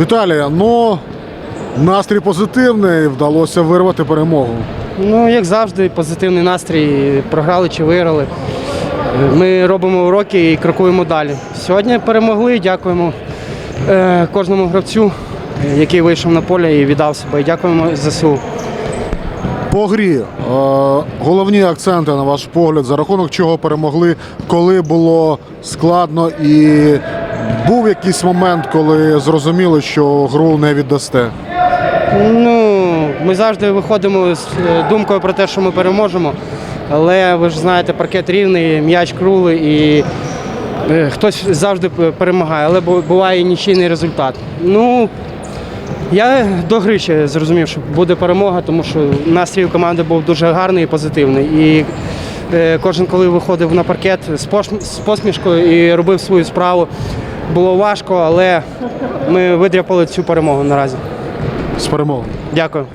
Віталія, ну настрій позитивний, вдалося вирвати перемогу. Ну, як завжди, позитивний настрій. Програли чи виграли. Ми робимо уроки і крокуємо далі. Сьогодні перемогли. Дякуємо е, кожному гравцю, який вийшов на поле і віддав себе. І дякуємо ЗСУ. По грі е, головні акценти, на ваш погляд, за рахунок чого перемогли, коли було складно, і був якийсь момент, коли зрозуміли, що гру не віддасте. Ну, ми завжди виходимо з е, думкою про те, що ми переможемо. Але ви ж знаєте, паркет рівний, м'яч круглий і е, хтось завжди перемагає, але буває і нічийний результат. Ну, я до гри ще зрозумів, що буде перемога, тому що настрій у команди був дуже гарний і позитивний. І е, кожен, коли виходив на паркет з посмішкою і робив свою справу, було важко, але ми видряпали цю перемогу наразі. З перемогою. Дякую.